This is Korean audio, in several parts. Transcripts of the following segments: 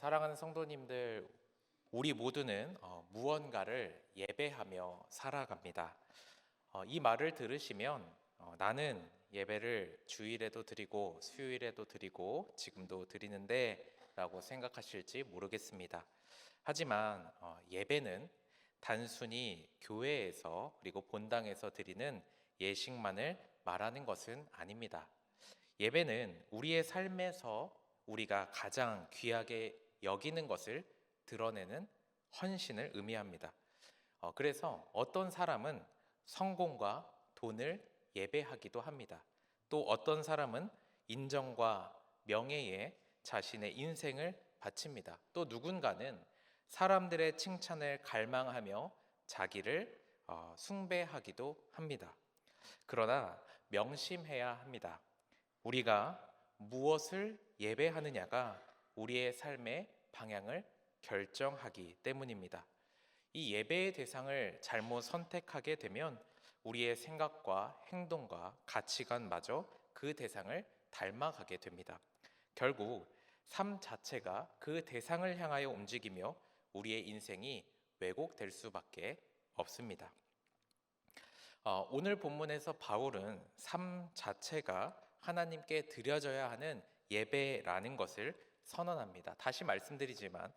사랑하는 성도님들, 우리 모두는 어, 무언가를 예배하며 살아갑니다. 어, 이 말을 들으시면 어, 나는 예배를 주일에도 드리고 수요일에도 드리고 지금도 드리는데 라고 생각하실지 모르겠습니다. 하지만 어, 예배는 단순히 교회에서 그리고 본당에서 드리는 예식만을 말하는 것은 아닙니다. 예배는 우리의 삶에서 우리가 가장 귀하게 여기는 것을 드러내는 헌신을 의미합니다. 어, 그래서 어떤 사람은 성공과 돈을 예배하기도 합니다. 또 어떤 사람은 인정과 명예에 자신의 인생을 바칩니다. 또 누군가는 사람들의 칭찬을 갈망하며 자기를 어, 숭배하기도 합니다. 그러나 명심해야 합니다. 우리가 무엇을 예배하느냐가 우리의 삶의 방향을 결정하기 때문입니다. 이 예배의 대상을 잘못 선택하게 되면 우리의 생각과 행동과 가치관마저 그 대상을 닮아가게 됩니다. 결국 삶 자체가 그 대상을 향하여 움직이며 우리의 인생이 왜곡될 수밖에 없습니다. 어, 오늘 본문에서 바울은 삶 자체가 하나님께 드려져야 하는 예배라는 것을 선언합니다. 다시 말씀드리지만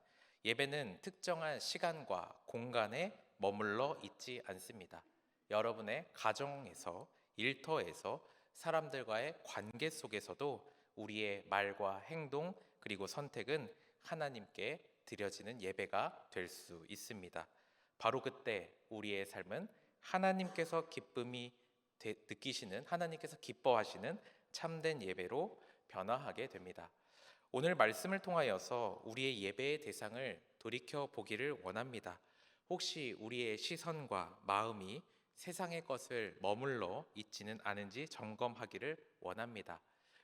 예배는 특정한 시간과 공간에 머물러 있지 않습니다. 여러분의 가정에서 일터에서 사람들과의 관계 속에서도 우리의 말과 행동 그리고 선택은 하나님께 드려지는 예배가 될 수 있습니다. 바로 그때 우리의 삶은 하나님께서 기쁨이 느끼시는 하나님께서 기뻐하시는 참된 예배로 변화하게 됩니다. 오늘 말씀을 통하여서 우리의 예배의 대상을 돌이켜 보기를 원합니다. 혹시 우리의 시선과 마음이 세상의 것을 머물러 있지는 않은지 점검하기를 원합니다.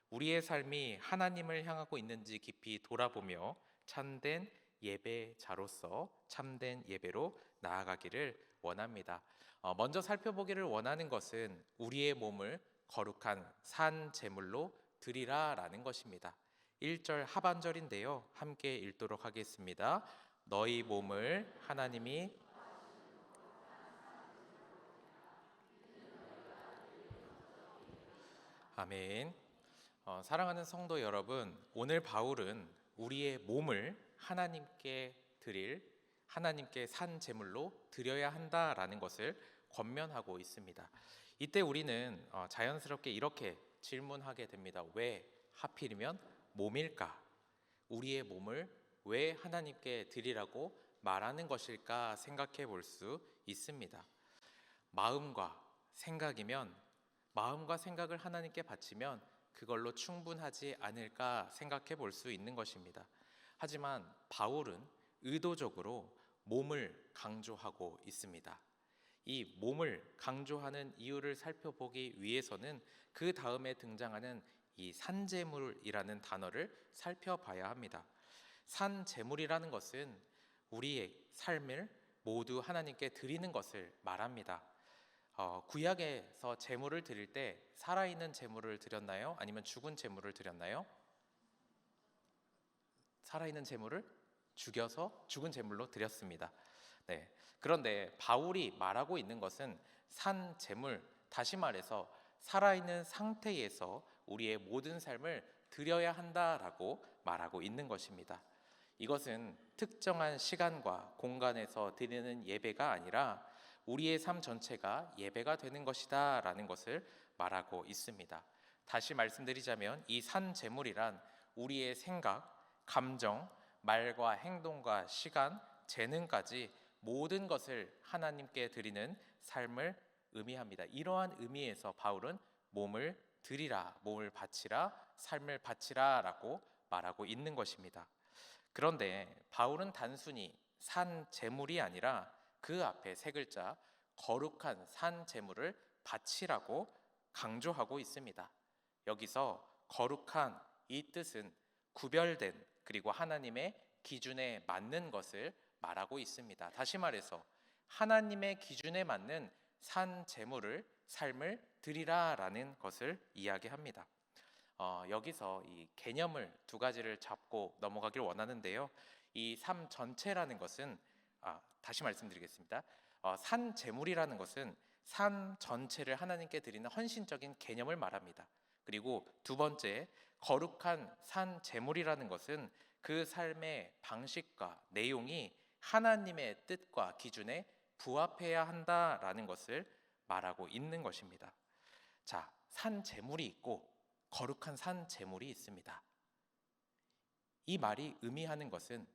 우리의 삶이 하나님을 향하고 있는지 깊이 돌아보며 참된 예배자로서 참된 예배로 나아가기를 원합니다. 어, 먼저 살펴보기를 원하는 것은 우리의 몸을 거룩한 산 제물로 드리라라는 것입니다. 1절 하반절인데요. 함께 읽도록 하겠습니다. 너희 몸을 하나님이 아멘. 어, 사랑하는 성도 여러분, 오늘 바울은 우리의 몸을 하나님께 드릴 하나님께 산 제물로 드려야 한다라는 것을 권면하고 있습니다. 이때 우리는 어, 자연스럽게 이렇게 질문하게 됩니다. 왜 하필이면 몸일까? 우리의 몸을 왜 하나님께 드리라고 말하는 것일까 생각해 볼 수 있습니다. 마음과 생각이면 마음과 생각을 하나님께 바치면 그걸로 충분하지 않을까 생각해 볼 수 있는 것입니다. 하지만 바울은 의도적으로 몸을 강조하고 있습니다. 이 몸을 강조하는 이유를 살펴보기 위해서는 그 다음에 등장하는 이 산재물이라는 단어를 살펴봐야 합니다. 산재물이라는 것은 우리의 삶을 모두 하나님께 드리는 것을 말합니다. 어, 구약에서 제물을 드릴 때 살아있는 제물을 드렸나요? 아니면 죽은 제물을 드렸나요? 살아있는 제물을 죽여서 죽은 제물로 드렸습니다. 네. 그런데 바울이 말하고 있는 것은 산 제물, 다시 말해서 살아있는 상태에서 우리의 모든 삶을 드려야 한다라고 말하고 있는 것입니다. 이것은 특정한 시간과 공간에서 드리는 예배가 아니라 우리의 삶 전체가 예배가 되는 것이다라는 것을 말하고 있습니다. 다시 말씀드리자면 이산 제물이란 우리의 생각, 감정, 말과 행동과 시간, 재능까지 모든 것을 하나님께 드리는 삶을 의미합니다. 이러한 의미에서 바울은 몸을 드리라, 몸을 바치라, 삶을 바치라라고 말하고 있는 것입니다. 그런데 바울은 단순히 산 제물이 아니라 그 앞에 세 글자 거룩한 산 제물을 바치라고 강조하고 있습니다. 여기서 거룩한 이 뜻은 구별된 그리고 하나님의 기준에 맞는 것을 말하고 있습니다. 다시 말해서 하나님의 기준에 맞는 산 제물을 삶을 드리라라는 것을 이야기합니다. 어, 여기서 이 개념을 두 가지를 잡고 넘어가길 원하는데요. 이 삶 전체라는 것은 아, 다시 말씀드리겠습니다. 어, 산 제물이라는 것은 삶 전체를 하나님께 드리는 헌신적인 개념을 말합니다. 그리고 두 번째 거룩한 산 제물이라는 것은 그 삶의 방식과 내용이 하나님의 뜻과 기준에 부합해야 한다라는 것을 말하고 있는 것입니다. 자, 산 제물이 있고 거룩한 산 제물이 있습니다. 이 말이 의미하는 것은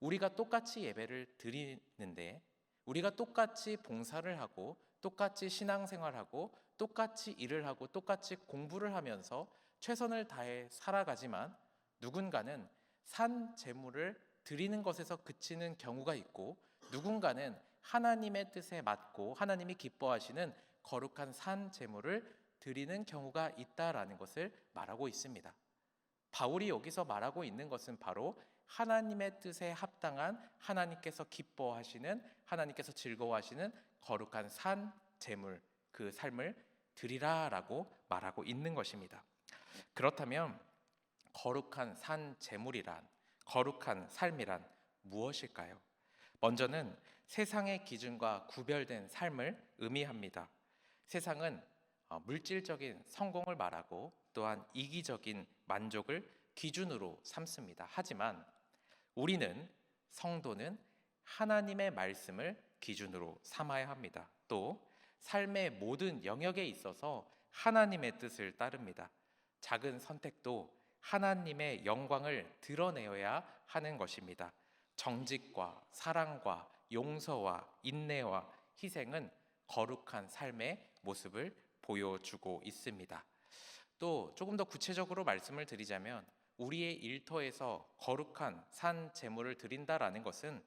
우리가 똑같이 예배를 드리는데 우리가 똑같이 봉사를 하고 똑같이 신앙생활하고 똑같이 일을 하고 똑같이 공부를 하면서 최선을 다해 살아가지만 누군가는 산 제물을 드리는 것에서 그치는 경우가 있고 누군가는 하나님의 뜻에 맞고 하나님이 기뻐하시는 거룩한 산 제물을 드리는 경우가 있다라는 것을 말하고 있습니다. 바울이 여기서 말하고 있는 것은 바로 하나님의 뜻에 합당한 하나님께서 기뻐하시는 하나님께서 즐거워하시는 거룩한 산 제물 그 삶을 드리라라고 말하고 있는 것입니다. 그렇다면 거룩한 산 제물이란 거룩한 삶이란 무엇일까요? 먼저는 세상의 기준과 구별된 삶을 의미합니다. 세상은 어, 물질적인 성공을 말하고 또한 이기적인 만족을 기준으로 삼습니다. 하지만 우리는 성도는 하나님의 말씀을 기준으로 삼아야 합니다. 또 삶의 모든 영역에 있어서 하나님의 뜻을 따릅니다. 작은 선택도 하나님의 영광을 드러내어야 하는 것입니다. 정직과 사랑과 용서와 인내와 희생은 거룩한 삶의 모습을 보여주고 있습니다. 또 조금 더 구체적으로 말씀을 드리자면 우리의 일터에서 거룩한 산 제물을 드린다라는 것은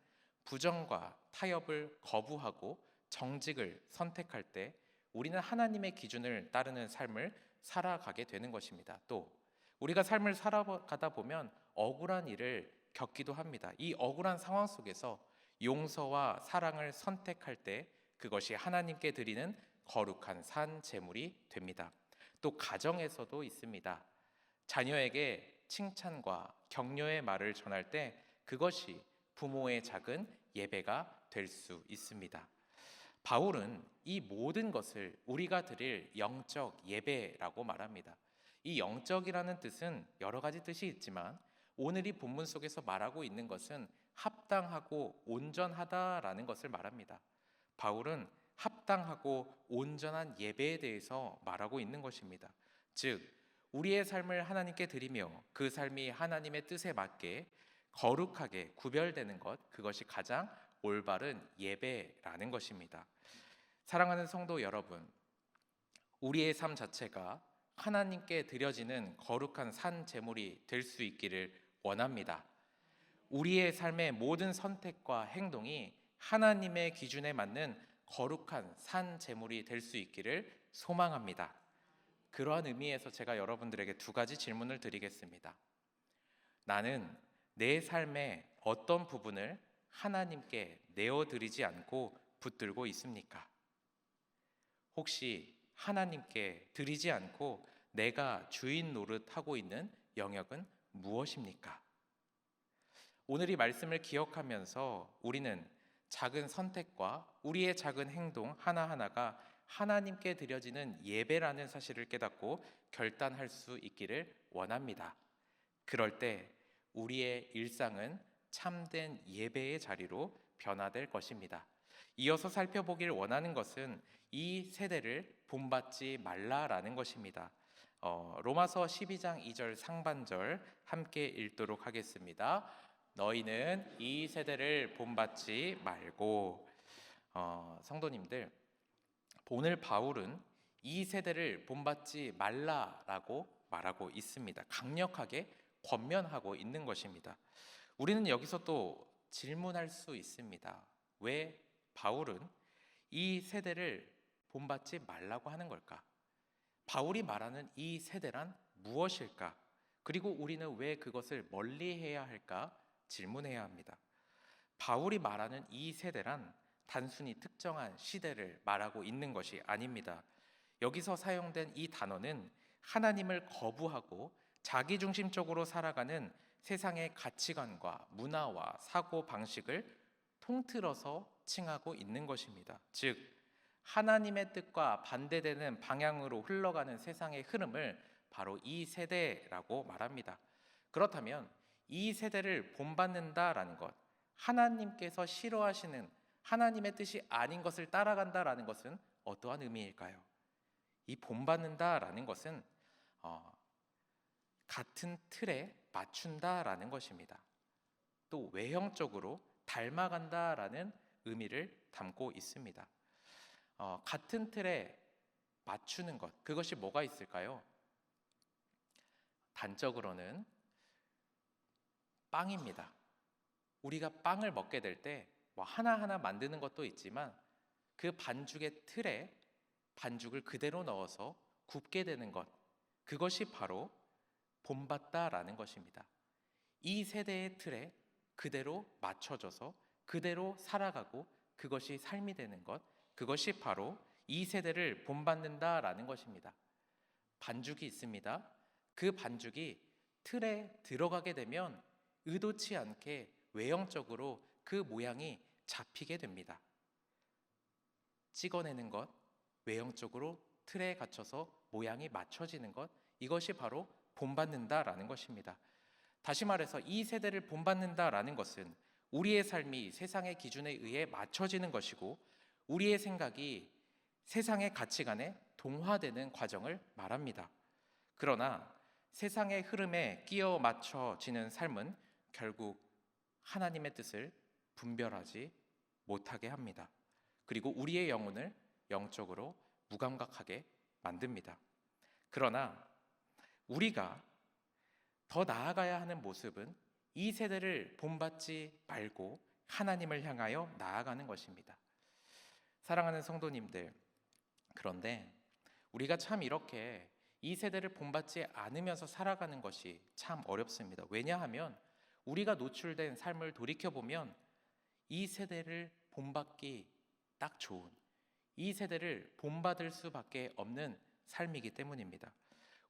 부정과 타협을 거부하고 정직을 선택할 때 우리는 하나님의 기준을 따르는 삶을 살아가게 되는 것입니다. 또 우리가 삶을 살아가다 보면 억울한 일을 겪기도 합니다. 이 억울한 상황 속에서 용서와 사랑을 선택할 때 그것이 하나님께 드리는 거룩한 산 제물이 됩니다. 또 가정에서도 있습니다. 자녀에게 칭찬과 격려의 말을 전할 때 그것이 부모의 작은 예배가 될 수 있습니다. 바울은 이 모든 것을 우리가 드릴 영적 예배라고 말합니다. 이 영적이라는 뜻은 여러 가지 뜻이 있지만 오늘 이 본문 속에서 말하고 있는 것은 합당하고 온전하다라는 것을 말합니다. 바울은 합당하고 온전한 예배에 대해서 말하고 있는 것입니다. 즉, 우리의 삶을 하나님께 드리며 그 삶이 하나님의 뜻에 맞게 거룩하게 구별되는 것, 그것이 가장 올바른 예배라는 것입니다. 사랑하는 성도 여러분, 우리의 삶 자체가 하나님께 드려지는 거룩한 산 제물이 될 수 있기를 원합니다. 우리의 삶의 모든 선택과 행동이 하나님의 기준에 맞는 거룩한 산 제물이 될 수 있기를 소망합니다. 그러한 의미에서 제가 여러분들에게 두 가지 질문을 드리겠습니다. 나는 내 삶의 어떤 부분을 하나님께 내어드리지 않고 붙들고 있습니까? 혹시 하나님께 드리지 않고 내가 주인 노릇하고 있는 영역은 무엇입니까? 오늘 이 말씀을 기억하면서 우리는 작은 선택과 우리의 작은 행동 하나하나가 하나님께 드려지는 예배라는 사실을 깨닫고 결단할 수 있기를 원합니다. 그럴 때 우리의 일상은 참된 예배의 자리로 변화될 것입니다. 이어서 살펴보길 원하는 것은 이 세대를 본받지 말라라는 것입니다. 어, 로마서 12장 2절 상반절 함께 읽도록 하겠습니다. 너희는 이 세대를 본받지 말고 어, 성도님들 오늘 바울은 이 세대를 본받지 말라라고 말하고 있습니다. 강력하게 권면하고 있는 것입니다. 우리는 여기서 또 질문할 수 있습니다. 왜 바울은 이 세대를 본받지 말라고 하는 걸까? 바울이 말하는 이 세대란 무엇일까? 그리고 우리는 왜 그것을 멀리 해야 할까 질문해야 합니다. 바울이 말하는 이 세대란 단순히 특정한 시대를 말하고 있는 것이 아닙니다. 여기서 사용된 이 단어는 하나님을 거부하고 자기중심적으로 살아가는 세상의 가치관과 문화와 사고 방식을 통틀어서 칭하고 있는 것입니다. 즉 하나님의 뜻과 반대되는 방향으로 흘러가는 세상의 흐름을 바로 이 세대라고 말합니다. 그렇다면 이 세대를 본받는다라는 것, 하나님께서 싫어하시는 하나님의 뜻이 아닌 것을 따라간다라는 것은 어떠한 의미일까요? 이 본받는다라는 것은 어, 같은 틀에 맞춘다라는 것입니다. 또 외형적으로 닮아간다라는 의미를 담고 있습니다. 어, 같은 틀에 맞추는 것 그것이 뭐가 있을까요? 단적으로는 빵입니다. 우리가 빵을 먹게 될 때 뭐 하나하나 만드는 것도 있지만 그 반죽의 틀에 반죽을 그대로 넣어서 굽게 되는 것 그것이 바로 본받다라는 것입니다. 이 세대의 틀에 그대로 맞춰져서 그대로 살아가고 그것이 삶이 되는 것 그것이 바로 이 세대를 본받는다라는 것입니다. 반죽이 있습니다. 그 반죽이 틀에 들어가게 되면 의도치 않게 외형적으로 그 모양이 잡히게 됩니다. 찍어내는 것, 외형적으로 틀에 갇혀서 모양이 맞춰지는 것, 이것이 바로 본받는다라는 것입니다. 다시 말해서 이 세대를 본받는다라는 것은 우리의 삶이 세상의 기준에 의해 맞춰지는 것이고 우리의 생각이 세상의 가치관에 동화되는 과정을 말합니다. 그러나 세상의 흐름에 끼어 맞춰지는 삶은 결국 하나님의 뜻을 분별하지 못하게 합니다. 그리고 우리의 영혼을 영적으로 무감각하게 만듭니다. 그러나 우리가 더 나아가야 하는 모습은 이 세대를 본받지 말고 하나님을 향하여 나아가는 것입니다. 사랑하는 성도님들, 그런데 우리가 참 이렇게 이 세대를 본받지 않으면서 살아가는 것이 참 어렵습니다. 왜냐하면 우리가 노출된 삶을 돌이켜 보면 이 세대를 본받기 딱 좋은 이 세대를 본받을 수밖에 없는 삶이기 때문입니다.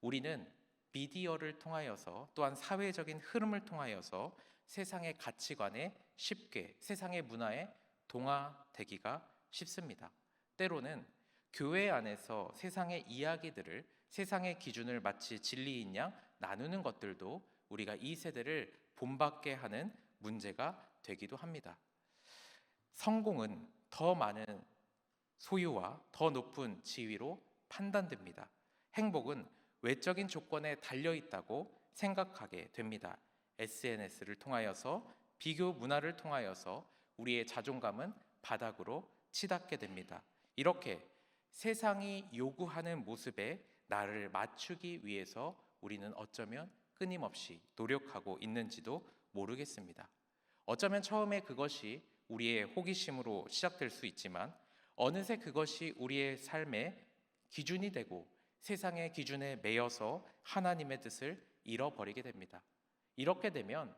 우리는 미디어를 통하여서 또한 사회적인 흐름을 통하여서 세상의 가치관에 쉽게 세상의 문화에 동화되기가 쉽습니다. 때로는 교회 안에서 세상의 이야기들을 세상의 기준을 마치 진리인 양 나누는 것들도 우리가 이 세대를 본받게 하는 문제가 되기도 합니다. 성공은 더 많은 소유와 더 높은 지위로 판단됩니다. 행복은 외적인 조건에 달려 있다고 생각하게 됩니다. SNS를 통하여서 비교 문화를 통하여서 우리의 자존감은 바닥으로 치닫게 됩니다. 이렇게 세상이 요구하는 모습에 나를 맞추기 위해서 우리는 어쩌면 끊임없이 노력하고 있는지도 모르겠습니다. 어쩌면 처음에 그것이 우리의 호기심으로 시작될 수 있지만 어느새 그것이 우리의 삶의 기준이 되고 세상의 기준에 매여서 하나님의 뜻을 잃어버리게 됩니다. 이렇게 되면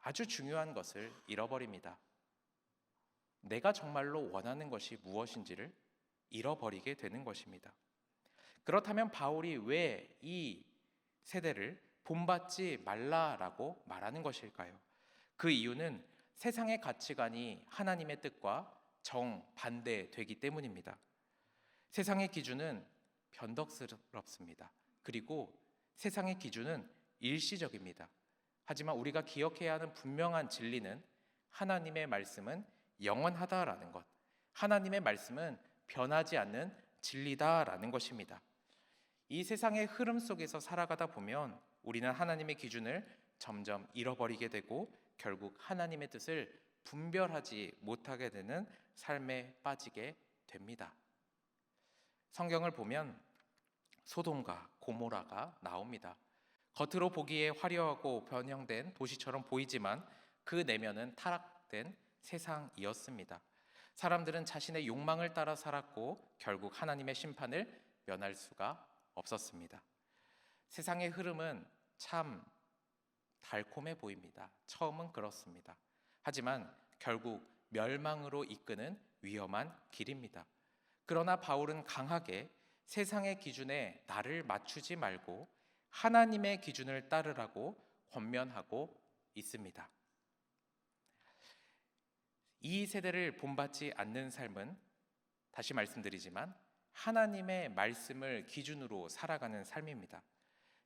아주 중요한 것을 잃어버립니다. 내가 정말로 원하는 것이 무엇인지를 잃어버리게 되는 것입니다. 그렇다면 바울이 왜 이 세대를 본받지 말라라고 말하는 것일까요? 그 이유는 세상의 가치관이 하나님의 뜻과 정반대되기 때문입니다. 세상의 기준은 변덕스럽습니다. 그리고 세상의 기준은 일시적입니다. 하지만 우리가 기억해야 하는 분명한 진리는 하나님의 말씀은 영원하다라는 것. 하나님의 말씀은 변하지 않는 진리다라는 것입니다. 이 세상의 흐름 속에서 살아가다 보면 우리는 하나님의 기준을 점점 잃어버리게 되고 결국 하나님의 뜻을 분별하지 못하게 되는 삶에 빠지게 됩니다. 성경을 보면 소돔과 고모라가 나옵니다. 겉으로 보기에 화려하고 변형된 도시처럼 보이지만 그 내면은 타락된 세상이었습니다. 사람들은 자신의 욕망을 따라 살았고 결국 하나님의 심판을 면할 수가 없었습니다. 세상의 흐름은 참 달콤해 보입니다. 처음은 그렇습니다. 하지만 결국 멸망으로 이끄는 위험한 길입니다. 그러나 바울은 강하게 세상의 기준에 나를 맞추지 말고 하나님의 기준을 따르라고 권면하고 있습니다. 이 세대를 본받지 않는 삶은 다시 말씀드리지만 하나님의 말씀을 기준으로 살아가는 삶입니다.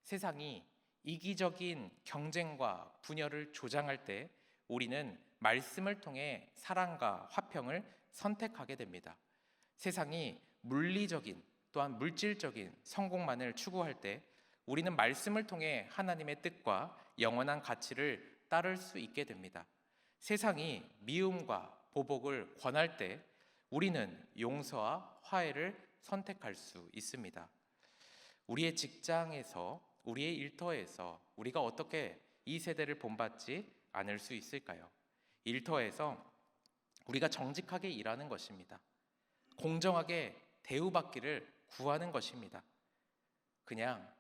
세상이 이기적인 경쟁과 분열을 조장할 때 우리는 말씀을 통해 사랑과 화평을 선택하게 됩니다. 세상이 물리적인 또한 물질적인 성공만을 추구할 때 우리는 말씀을 통해 하나님의 뜻과 영원한 가치를 따를 수 있게 됩니다. 세상이 미움과 보복을 권할 때 우리는 용서와 화해를 선택할 수 있습니다. 우리의 직장에서 우리의 일터에서 우리가 어떻게 이 세대를 본받지 않을 수 있을까요? 일터에서 우리가 정직하게 일하는 것입니다. 공정하게 대우받기를 구하는 것입니다. 그냥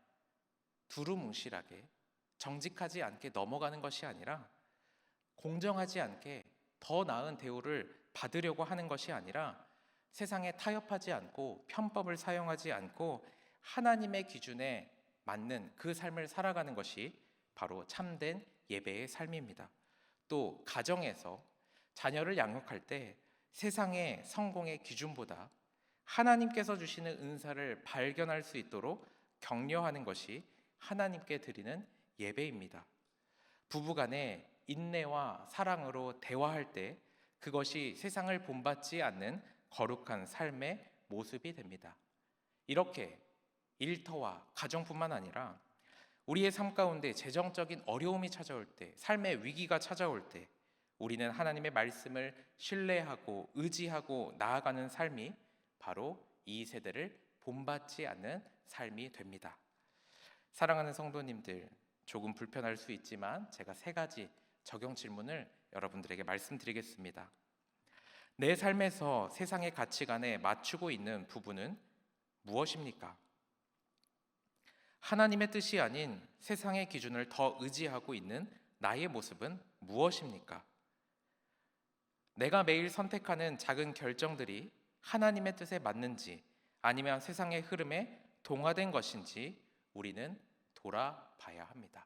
두루뭉실하게 정직하지 않게 넘어가는 것이 아니라 공정하지 않게 더 나은 대우를 받으려고 하는 것이 아니라 세상에 타협하지 않고 편법을 사용하지 않고 하나님의 기준에 맞는 그 삶을 살아가는 것이 바로 참된 예배의 삶입니다. 또 가정에서 자녀를 양육할 때 세상의 성공의 기준보다 하나님께서 주시는 은사를 발견할 수 있도록 격려하는 것이 하나님께 드리는 예배입니다. 부부간에 인내와 사랑으로 대화할 때 그것이 세상을 본받지 않는 거룩한 삶의 모습이 됩니다. 이렇게 일터와 가정뿐만 아니라 우리의 삶 가운데 재정적인 어려움이 찾아올 때, 삶의 위기가 찾아올 때, 우리는 하나님의 말씀을 신뢰하고 의지하고 나아가는 삶이 바로 이 세대를 본받지 않는 삶이 됩니다. 사랑하는 성도님들, 조금 불편할 수 있지만 제가 세 가지 적용 질문을 여러분들에게 말씀드리겠습니다. 내 삶에서 세상의 가치관에 맞추고 있는 부분은 무엇입니까? 하나님의 뜻이 아닌 세상의 기준을 더 의지하고 있는 나의 모습은 무엇입니까? 내가 매일 선택하는 작은 결정들이 하나님의 뜻에 맞는지 아니면 세상의 흐름에 동화된 것인지 우리는 돌아봐야 합니다.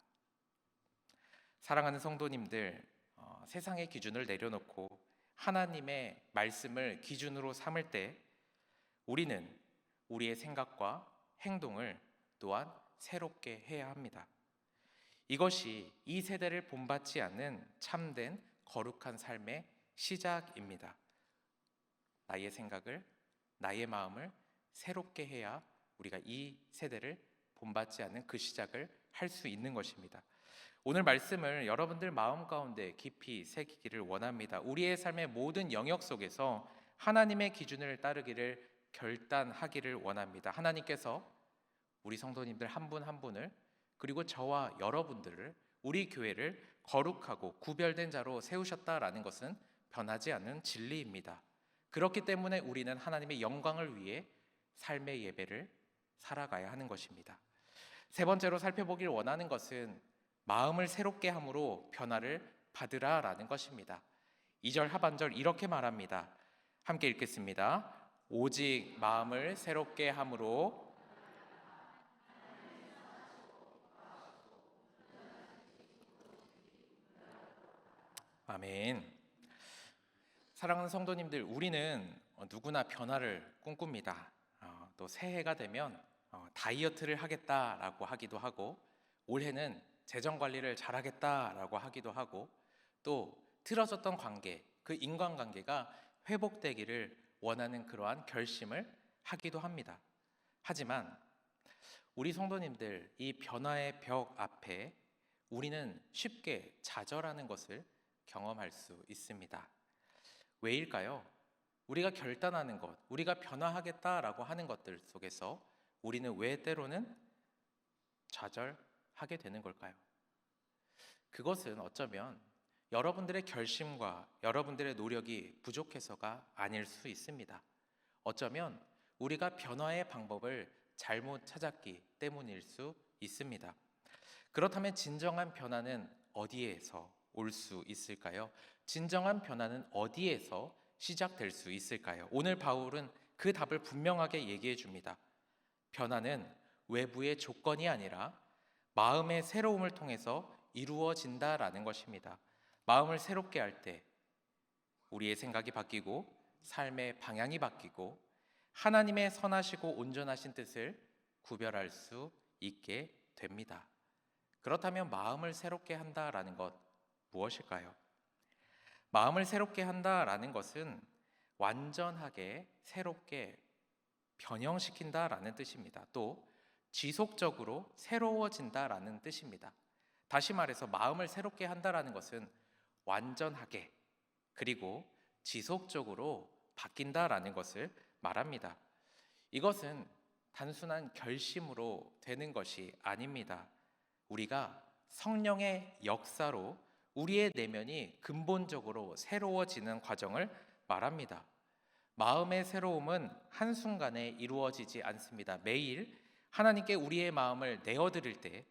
사랑하는 성도님들, 어, 세상의 기준을 내려놓고 하나님의 말씀을 기준으로 삼을 때 우리는 우리의 생각과 행동을 또한 새롭게 해야 합니다. 이것이 이 세대를 본받지 않는 참된 거룩한 삶의 시작입니다. 나의 생각을, 나의 마음을 새롭게 해야 우리가 이 세대를 본받지 않는 그 시작을 할 수 있는 것입니다. 오늘 말씀을 여러분들 마음 가운데 깊이 새기기를 원합니다. 우리의 삶의 모든 영역 속에서 하나님의 기준을 따르기를 결단하기를 원합니다. 하나님께서 우리 성도님들 한 분한 한 분을 그리고 저와 여러분들을 우리 교회를 거룩하고 구별된 자로 세우셨다라는 것은 변하지 않는 진리입니다. 그렇기 때문에 우리는 하나님의 영광을 위해 삶의 예배를 살아가야 하는 것입니다. 세 번째로 살펴보길 원하는 것은 마음을 새롭게 함으로 변화를 받으라라는 것입니다. 2절 하반절 이렇게 말합니다. 함께 읽겠습니다. 오직 마음을 새롭게 함으로 아멘. 사랑하는 성도님들, 우리는 누구나 변화를 꿈꿉니다. 어, 또 새해가 되면 어, 다이어트를 하겠다라고 하기도 하고 올해는 재정 관리를 잘하겠다라고 하기도 하고 또 틀어졌던 관계, 그 인간관계가 회복되기를 원하는 그러한 결심을 하기도 합니다. 하지만 우리 성도님들 이 변화의 벽 앞에 우리는 쉽게 좌절하는 것을 경험할 수 있습니다. 왜일까요? 우리가 결단하는 것, 우리가 변화하겠다라고 하는 것들 속에서 우리는 왜 때로는 좌절하게 되는 걸까요? 그것은 어쩌면 여러분들의 결심과 여러분들의 노력이 부족해서가 아닐 수 있습니다. 어쩌면 우리가 변화의 방법을 잘못 찾았기 때문일 수 있습니다. 그렇다면 진정한 변화는 어디에서 올 수 있을까요? 진정한 변화는 어디에서 시작될 수 있을까요? 오늘 바울은 그 답을 분명하게 얘기해 줍니다. 변화는 외부의 조건이 아니라 마음의 새로움을 통해서 이루어진다라는 것입니다. 마음을 새롭게 할 때 우리의 생각이 바뀌고 삶의 방향이 바뀌고 하나님의 선하시고 온전하신 뜻을 구별할 수 있게 됩니다. 그렇다면 마음을 새롭게 한다라는 것 무엇일까요? 마음을 새롭게 한다라는 것은 완전하게 새롭게 변형시킨다라는 뜻입니다. 또 지속적으로 새로워진다라는 뜻입니다. 다시 말해서 마음을 새롭게 한다라는 것은 완전하게 그리고 지속적으로 바뀐다라는 것을 말합니다. 이것은 단순한 결심으로 되는 것이 아닙니다. 우리가 성령의 역사로 우리의 내면이 근본적으로 새로워지는 과정을 말합니다. 마음의 새로움은 한순간에 이루어지지 않습니다. 매일 하나님께 우리의 마음을 내어드릴 때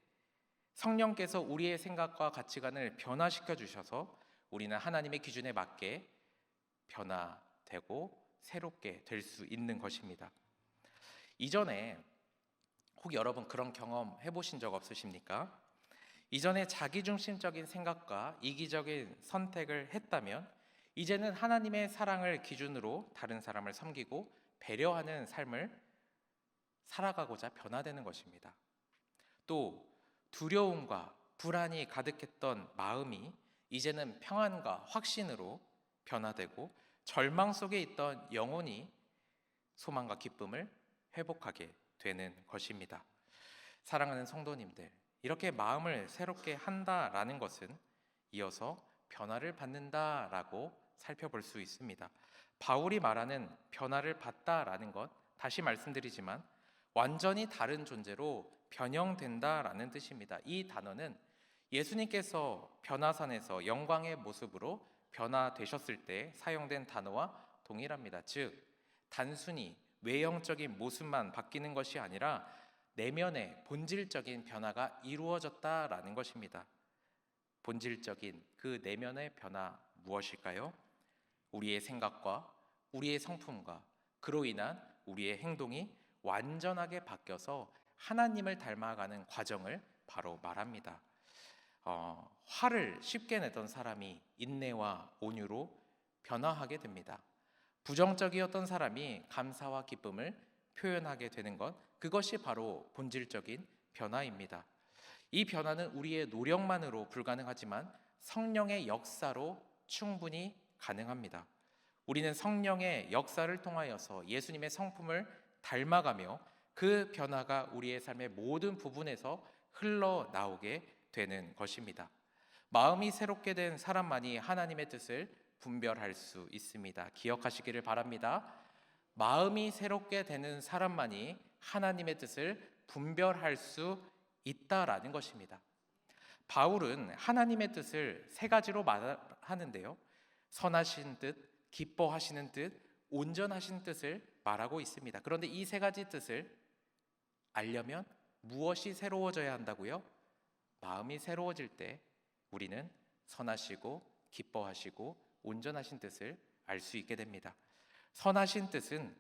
성령께서 우리의 생각과 가치관을 변화시켜 주셔서 우리는 하나님의 기준에 맞게 변화되고 새롭게 될 수 있는 것입니다. 이전에 혹 여러분 그런 경험 해보신 적 없으십니까? 이전에 자기중심적인 생각과 이기적인 선택을 했다면 이제는 하나님의 사랑을 기준으로 다른 사람을 섬기고 배려하는 삶을 살아가고자 변화되는 것입니다. 또 두려움과 불안이 가득했던 마음이 이제는 평안과 확신으로 변화되고 절망 속에 있던 영혼이 소망과 기쁨을 회복하게 되는 것입니다. 사랑하는 성도님들, 이렇게 마음을 새롭게 한다라는 것은 이어서 변화를 받는다라고 살펴볼 수 있습니다. 바울이 말하는 변화를 받다라는 것 다시 말씀드리지만 완전히 다른 존재로 변형된다라는 뜻입니다. 이 단어는 예수님께서 변화산에서 영광의 모습으로 변화되셨을 때 사용된 단어와 동일합니다. 즉 단순히 외형적인 모습만 바뀌는 것이 아니라 내면의 본질적인 변화가 이루어졌다라는 것입니다. 본질적인 그 내면의 변화 무엇일까요? 우리의 생각과 우리의 성품과 그로 인한 우리의 행동이 완전하게 바뀌어서 하나님을 닮아가는 과정을 바로 말합니다. 어, 화를 쉽게 내던 사람이 인내와 온유로 변화하게 됩니다. 부정적이었던 사람이 감사와 기쁨을 표현하게 되는 것, 그것이 바로 본질적인 변화입니다. 이 변화는 우리의 노력만으로 불가능하지만 성령의 역사로 충분히 가능합니다. 우리는 성령의 역사를 통하여서 예수님의 성품을 닮아가며 그 변화가 우리의 삶의 모든 부분에서 흘러나오게 되는 것입니다. 마음이 새롭게 된 사람만이 하나님의 뜻을 분별할 수 있습니다. 기억하시기를 바랍니다. 마음이 새롭게 되는 사람만이 하나님의 뜻을 분별할 수 있다라는 것입니다. 바울은 하나님의 뜻을 세 가지로 말하는데요. 선하신 뜻, 기뻐하시는 뜻, 온전하신 뜻을 말하고 있습니다. 그런데 이 세 가지 뜻을 알려면 무엇이 새로워져야 한다고요? 마음이 새로워질 때 우리는 선하시고 기뻐하시고 온전하신 뜻을 알 수 있게 됩니다. 선하신 뜻은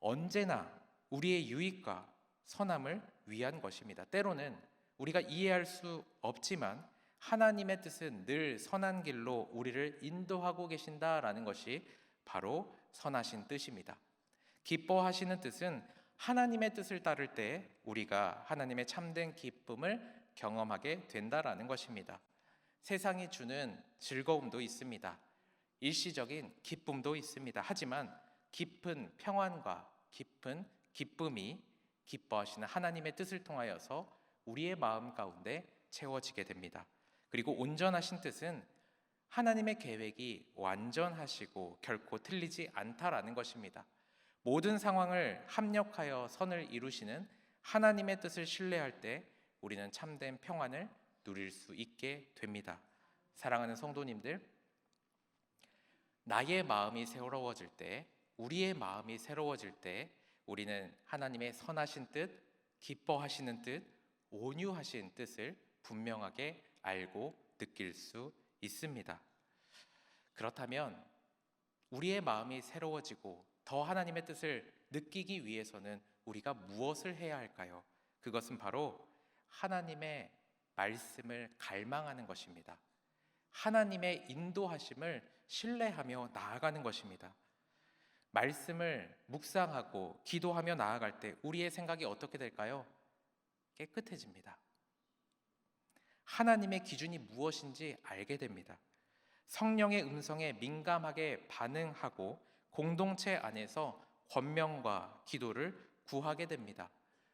언제나 우리의 유익과 선함을 위한 것입니다. 때로는 우리가 이해할 수 없지만 하나님의 뜻은 늘 선한 길로 우리를 인도하고 계신다라는 것이 바로 선하신 뜻입니다. 기뻐하시는 뜻은 하나님의 뜻을 따를 때 우리가 하나님의 참된 기쁨을 경험하게 된다라는 것입니다. 세상이 주는 즐거움도 있습니다. 일시적인 기쁨도 있습니다. 하지만 깊은 평안과 깊은 기쁨이 기뻐하시는 하나님의 뜻을 통하여서 우리의 마음 가운데 채워지게 됩니다. 그리고 온전하신 뜻은 하나님의 계획이 완전하시고 결코 틀리지 않다라는 것입니다. 모든 상황을 합력하여 선을 이루시는 하나님의 뜻을 신뢰할 때 우리는 참된 평안을 누릴 수 있게 됩니다. 사랑하는 성도님들, 나의 마음이 새로워질 때, 우리의 마음이 새로워질 때, 우리는 하나님의 선하신 뜻, 기뻐하시는 뜻, 온유하신 뜻을 분명하게 알고 느낄 수 있습니다. 그렇다면 우리의 마음이 새로워지고 더 하나님의 뜻을 느끼기 위해서는 우리가 무엇을 해야 할까요? 그것은 바로 하나님의 말씀을 갈망하는 것입니다. 하나님의 인도하심을 신뢰하며 나아가는 것입니다. 말씀을 묵상하고 기도하며 나아갈 때 우리의 생각이 어떻게 될까요? 깨끗해집니다. 하나님의 기준이 무엇인지 알게 됩니다. 성령의 음성에 민감하게 반응하고 공동체 안에서 권명과 기도를 구하게 됩니다.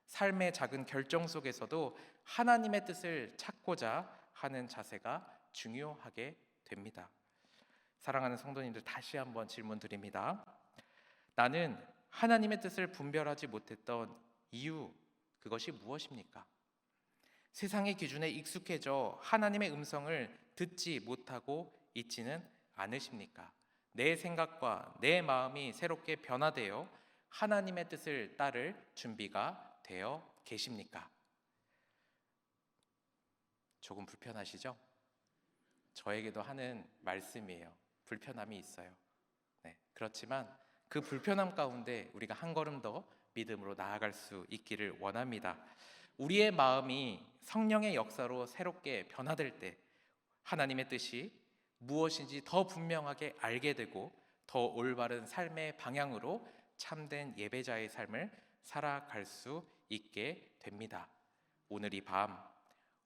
삶의 작은 결정 속에서도 하나님의 뜻을 찾고자 하는 자세가 중요하게 됩니다. 사랑하는 성도님들 다시 한번 질문 드립니다. 나는 하나님의 뜻을 분별하지 못했던 이유 그것이 무엇입니까? 세상의 기준에 익숙해져 하나님의 음성을 듣지 못하고 있지는 않으십니까? 내 생각과 내 마음이 새롭게 변화되어 하나님의 뜻을 따를 준비가 되어 계십니까? 조금 불편하시죠? 저에게도 하는 말씀이에요. 불편함이 있어요. 네, 그렇지만 그 불편함 가운데 우리가 한 걸음 더 믿음으로 나아갈 수 있기를 원합니다. 우리의 마음이 성령의 역사로 새롭게 변화될 때 하나님의 뜻이 무엇인지 더 분명하게 알게 되고 더 올바른 삶의 방향으로 참된 예배자의 삶을 살아갈 수 있게 됩니다. 오늘 이 밤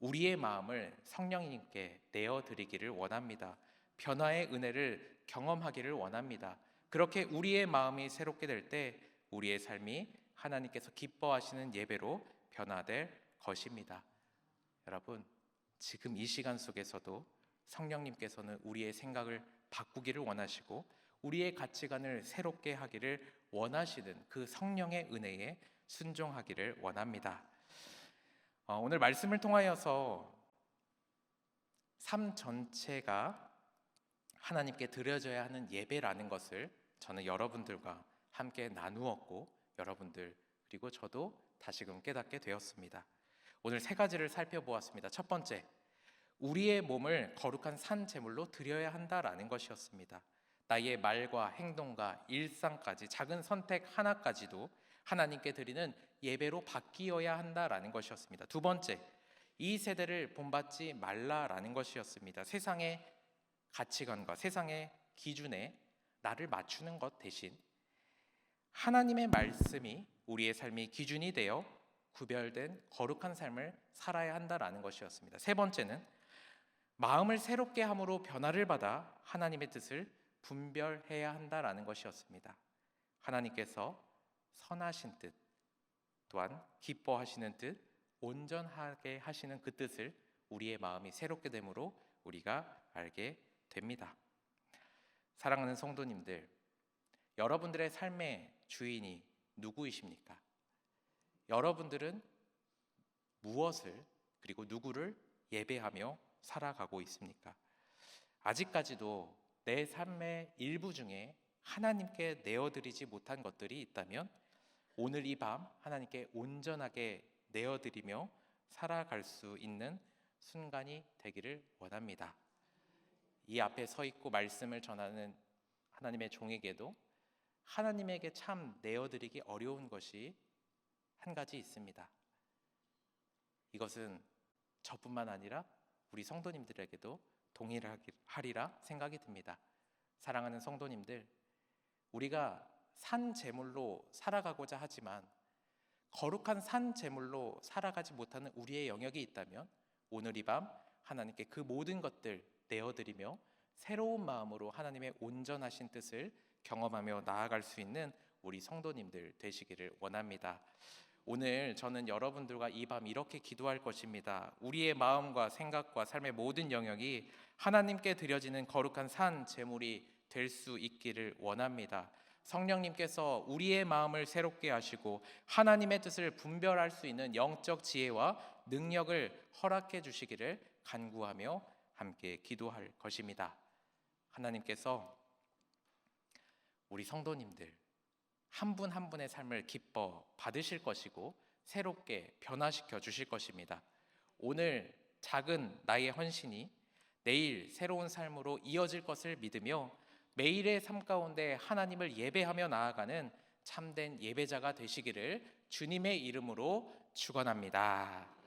우리의 마음을 성령님께 내어 드리기를 원합니다. 변화의 은혜를 경험하기를 원합니다. 그렇게 우리의 마음이 새롭게 될 때 우리의 삶이 하나님께서 기뻐하시는 예배로 변화될 것입니다. 여러분, 지금 이 시간 속에서도 성령님께서는 우리의 생각을 바꾸기를 원하시고 우리의 가치관을 새롭게 하기를 원하시는 그 성령의 은혜에 순종하기를 원합니다. 어, 오늘 말씀을 통하여서 삶 전체가 하나님께 드려져야 하는 예배라는 것을 저는 여러분들과 함께 나누었고 여러분들 그리고 저도 다시금 깨닫게 되었습니다. 오늘 세 가지를 살펴보았습니다. 첫 번째, 우리의 몸을 거룩한 산 제물로 드려야 한다라는 것이었습니다. 나의 말과 행동과 일상까지 작은 선택 하나까지도 하나님께 드리는 예배로 바뀌어야 한다라는 것이었습니다. 두 번째, 이 세대를 본받지 말라라는 것이었습니다. 세상의 가치관과 세상의 기준에 나를 맞추는 것 대신 하나님의 말씀이 우리의 삶의 기준이 되어 구별된 거룩한 삶을 살아야 한다라는 것이었습니다. 세 번째는 마음을 새롭게 함으로 변화를 받아 하나님의 뜻을 분별해야 한다라는 것이었습니다. 하나님께서 선하신 뜻 또한 기뻐하시는 뜻 온전하게 하시는 그 뜻을 우리의 마음이 새롭게 되므로 우리가 알게 됩니다. 사랑하는 성도님들, 여러분들의 삶의 주인이 누구이십니까? 여러분들은 무엇을 그리고 누구를 예배하며 살아가고 있습니까? 아직까지도 내 삶의 일부 중에 하나님께 내어드리지 못한 것들이 있다면 오늘 이 밤 하나님께 온전하게 내어드리며 살아갈 수 있는 순간이 되기를 원합니다. 이 앞에 서 있고 말씀을 전하는 하나님의 종에게도 하나님에게 참 내어드리기 어려운 것이 한 가지 있습니다. 이것은 저뿐만 아니라 우리 성도님들에게도 동일하리라 생각이 듭니다. 사랑하는 성도님들, 우리가 산 제물로 살아가고자 하지만 거룩한 산 제물로 살아가지 못하는 우리의 영역이 있다면 오늘 이 밤 하나님께 그 모든 것들 내어드리며 새로운 마음으로 하나님의 온전하신 뜻을 경험하며 나아갈 수 있는 우리 성도님들 되시기를 원합니다. 오늘 저는 여러분들과 이 밤 이렇게 기도할 것입니다. 우리의 마음과 생각과 삶의 모든 영역이 하나님께 드려지는 거룩한 산 제물이 될 수 있기를 원합니다. 성령님께서 우리의 마음을 새롭게 하시고 하나님의 뜻을 분별할 수 있는 영적 지혜와 능력을 허락해 주시기를 간구하며 함께 기도할 것입니다. 하나님께서 우리 성도님들 한 분 한 분의 삶을 기뻐 받으실 것이고 새롭게 변화시켜 주실 것입니다. 오늘 작은 나의 헌신이 내일 새로운 삶으로 이어질 것을 믿으며 매일의 삶 가운데 하나님을 예배하며 나아가는 참된 예배자가 되시기를 주님의 이름으로 축원합니다.